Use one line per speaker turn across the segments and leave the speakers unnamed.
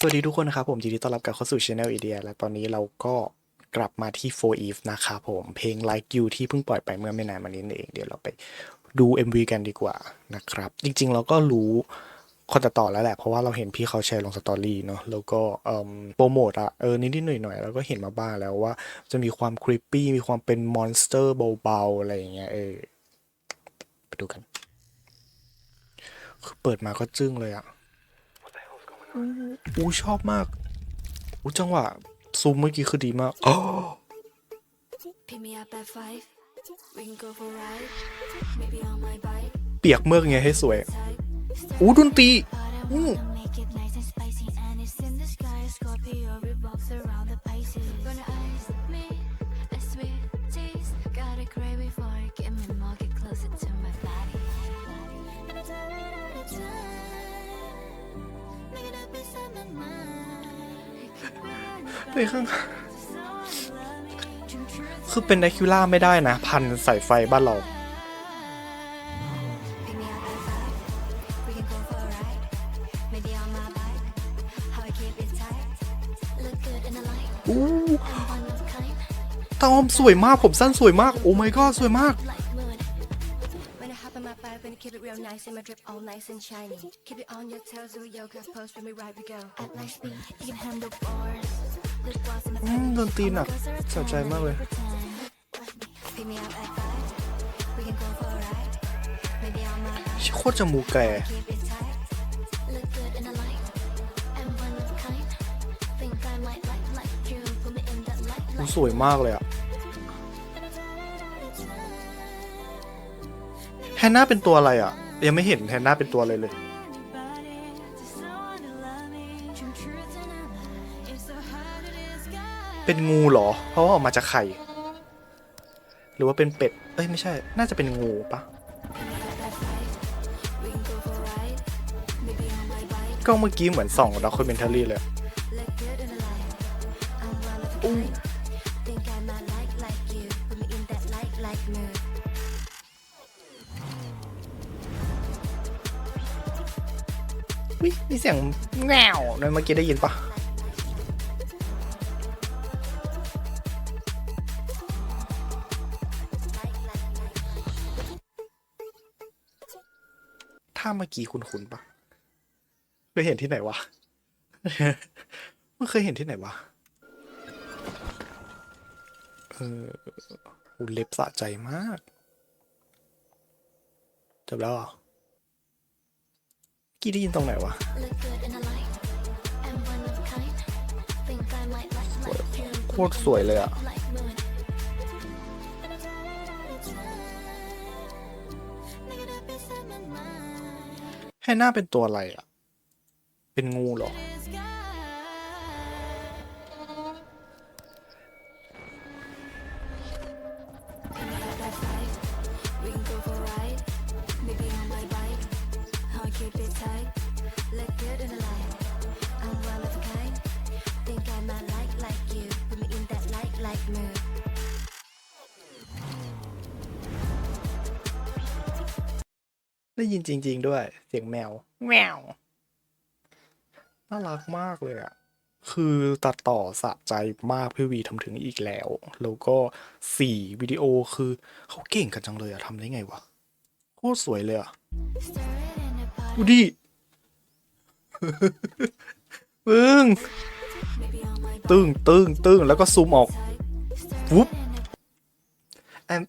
สวัสดีทุกคนนะครับผมยินดีต้อนรับกลับเข้าสู่ Channel Idea และตอนนี้เราก็กลับมาที่ For Eve นะครับผม เพลง Like You ที่เพิ่งปล่อยไปเมื่อไม่นานมานี้เอง เดี๋ยวเราไปดู MV กันดีกว่านะครับ จริงๆ เราก็รู้คนตัดต่อแล้วแหละ เพราะว่าเราเห็นพี่เขาแชร์ลงสตอรี่เนาะแล้วก็โปรโมทอะเออนิดๆหน่อยๆเราก็เห็นมาบ้างแล้วว่าจะมีความคริปปี้มีความเป็นมอนสเตอร์เบาๆอะไรอย่างเงี้ยเออไปดูกัน คือเปิดมาก็จึ้งเลยอะ อู้ชอบมากอู้จังหวะซูมเมื่อกี้คือดีมากอ๋อ
Pick me up at five. We can go for a ride. Maybe on my bike.
เปียกเมือกไงให้สวย
Type.
อู้ดนตรีอู้ ไปข้างคือเป็นไดคิวล่าไม่ได้นะ พันสายไฟบ้านเรา อู้ตอมสวยมากผมสั้นสวยมาก โอ้ my god สวยมาก
gonna keep it real nice and my drip all nice and shiny. Keep it on your toes, do a yoga pose when we ride, we go. At light speed, you can handle force. Lip gloss in my
อืมดนตรีหนักสะใจมากเลย
Pick me up at five. We can go for a ride. Maybe on my bike.
โคตรจมูกแก่
Keep it tight. Look good in the light. I'm one of a kind. Think I might like like you. Put me in that light
อู้
like
สวยมากเลยอะ แฮนนาเป็นตัวอะไรอะยังไม่เห็นแฮนนาเป็นตัวอะไรเลย เป็นงูเหรอ เพราะว่าออกมาจากไข่ หรือว่าเป็นเป็ด เอ้ยไม่ใช่ น่าจะเป็นงูปะก็เมื่อกี้เหมือนส่องด็อกค m เมนทารีเลย วิมีเสียงแงวในเมื่อกี้ได้ยินปะถ้าเมื่อกี้คุณคุณปะเคยเห็นที่ไหนวะมันเคยเห็นที่ไหนวะ เออหูเล็บสะใจมาก จบแล้วเหรอ กี้ได้ยินตรงไหนวะ
Look good in the light. I'm one of a kind. Think I might like like you.
โคตรสวยเลยอะ
Like moon.
แฮนนาเป็นตัวอะไรอะเป็นงูเหรอ ได้ยินจริง ๆ ด้วย เสียงแมว แมว น่ารักมากเลยอะคือตัดต่อสะใจมากพี่วีทำถึงอีกแล้ว แล้วก็สี่วิดีโอคือเขาเก่งกันจังเลยอะทำได้ไงวะโคตรสวยเลยอะ
Stir it in the pot.
ดูดิปึ้ง
Maybe on my
ตึ้งตึ้งตึ้งแล้วก็ซูมออก
tight. Stir
วุ๊บ
it in the
อัน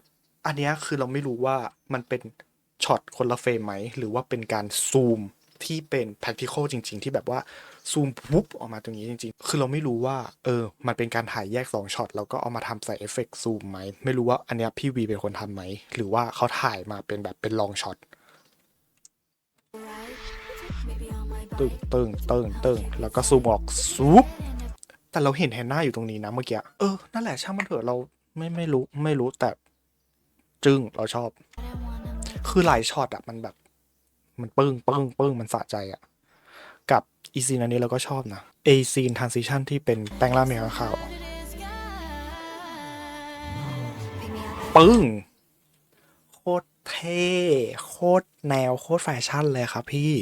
อันเนี้ยคือเราไม่รู้ว่ามันเป็น ช็อตคนละเฟรมไหม หรือว่าเป็นการซูมที่เป็น practical จริง ๆ ที่แบบว่าซูมปุ๊บออกมาตรงนี้จริง ๆ คือเราไม่รู้ว่า เออ มันเป็นการถ่ายแยกสองช็อตแล้วก็เอามาทำใส่เอฟเฟกต์ซูมไหม ไม่รู้ว่าอันเนี้ยพี่วีเป็นคนทำไหม หรือว่าเขาถ่ายมาเป็นแบบเป็นลองช็อตตึ้งตึ้งตึ้งตึ้งแล้วก็ซูมออกซูปแต่เราเห็นแฮนนาอยู่ตรงนี้นะเมื่อกี้ เออ นั่นแหละช่างมันเถอะเราไม่ไม่รู้ไม่รู้แต่จึ้งเราชอบ คือหลายช็อตอะมันแบบ มันปึ้งปึ้งปึ้งมันสะใจอะกับอีซีนอันนี้เราก็ชอบนะเอซีนทรานซิชันที่เป็นแปลงร่างเมียขาวปึ้ง โคตรเท่โคตรแนวโคตรแฟชั่นเลยครับพี่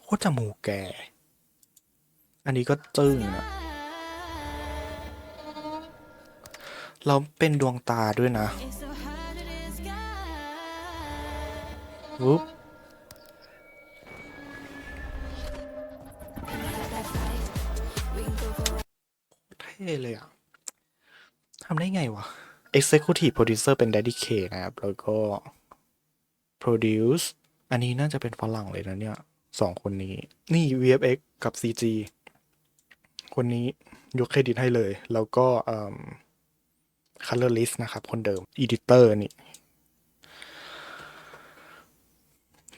โคตรจมูกแก อันนี้ก็จึ้งอะเราเป็นดวงตาด้วยนะ วุ๊บเท่เลยอะทำได้ไงวะ Executive Producer เป็น Daddy K นะครับ แล้วก็ Produce อันนี้น่าจะเป็นฝรั่งเลยนะเนี่ยสองคนนี้ นี่ VFX กับ CG คนนี้ยกเครดิตให้เลย แล้วก็เอ่อ Colorist นะครับ คนเดิม Editor นี่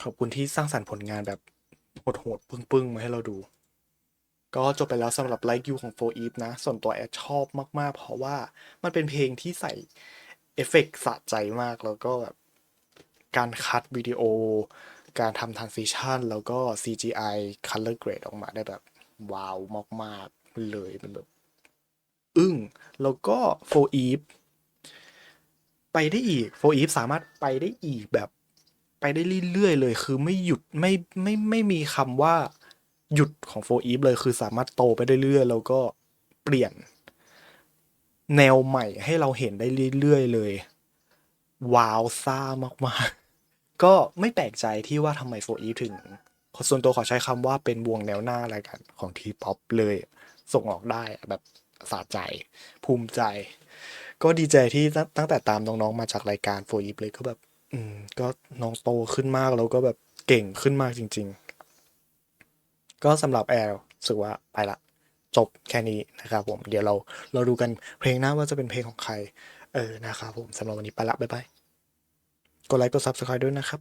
ขอบคุณที่สร้างสรรค์ผลงานแบบโหดๆปึ้งๆ มาให้เราดู ก็จบไปแล้วสำหรับ Like You ของ4 Eve นะ ส่วนตัวแอดชอบมากๆ เพราะว่ามันเป็นเพลงที่ใส่เอฟเฟกต์สะใจมากแล้วก็แบบการคัดวิดีโอ การทำ transition แล้วก็ CGI color grade ออกมาได้แบบ ว้าวมากๆ เลยเป็นแบบ อึ้ง แล้วก็4 Eve ไปได้อีก4 Eve สามารถไปได้อีกแบบ ไปได้เรื่อยๆเลย คือไม่หยุดไม่ไม่ไม่มีคำว่าหยุดของ4 Eve เลย คือสามารถโตไปได้เรื่อยๆแล้วก็เปลี่ยน แนวใหม่ให้เราเห็นได้เรื่อยๆเลย ว้าวซ่ามากๆ ก็ไม่แปลกใจที่ว่าทำไม4 Eve ถึงส่วนตัวขอใช้คำว่าเป็นวงแนวหน้าอะไรกันของทีป๊อปเลย ส่งออกได้แบบสะใจภูมิใจ ก็ดีใจที่ตั้งแต่ตามน้องๆมาจากรายการ4 Eve เลยก็แบบ อืม ก็น้องโตขึ้นมากแล้วก็แบบเก่งขึ้นมากจริง ๆ ก็สำหรับแอลสึกว่าไปละ จบแค่นี้นะครับผม เดี๋ยวเราเราดูกันเพลงหน้าว่าจะเป็นเพลงของใคร เออนะครับผมสำหรับวันนี้ไปละบ๊ายบายกดไลค์กดซับสไคร b e ด้วยนะครับ